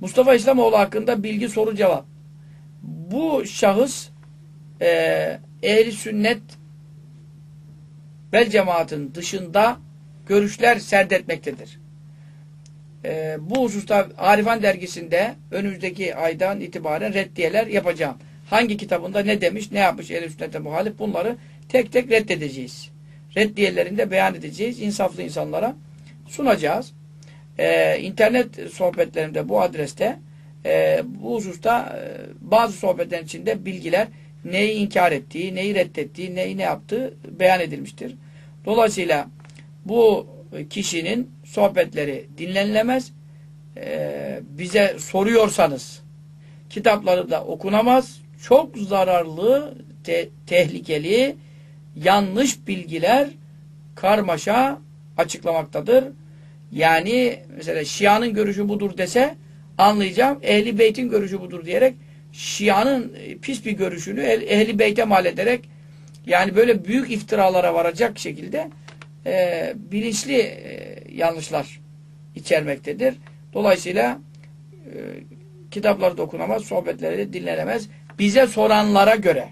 Mustafa İslamoğlu hakkında bilgi soru cevap. Bu şahıs e, ehli sünnet vel cemaatin dışında görüşler serdetmektedir. E, bu hususta Arifan dergisinde önümüzdeki aydan itibaren reddiyeler yapacağım. Hangi kitabında ne demiş, ne yapmış ehl sünnete muhalif bunları tek tek reddedeceğiz. Reddiyelerinde beyan edeceğiz. insaflı insanlara sunacağız. Ee, internet sohbetlerimde bu adreste e, bu hususta e, bazı sohbetlerin içinde bilgiler neyi inkar ettiği, neyi reddettiği, neyi ne yaptığı beyan edilmiştir. Dolayısıyla bu kişinin sohbetleri dinlenilemez. Ee, bize soruyorsanız kitapları da okunamaz. Çok zararlı, te tehlikeli, yanlış bilgiler karmaşa açıklamaktadır. Yani mesela Şia'nın görüşü budur dese anlayacağım. Ehli Beyt'in görüşü budur diyerek Şia'nın pis bir görüşünü Ehli Beyt'e mal ederek yani böyle büyük iftiralara varacak şekilde e, bilinçli e, yanlışlar içermektedir. Dolayısıyla e, kitapları da okunamaz, sohbetleri de dinlenemez. Bize soranlara göre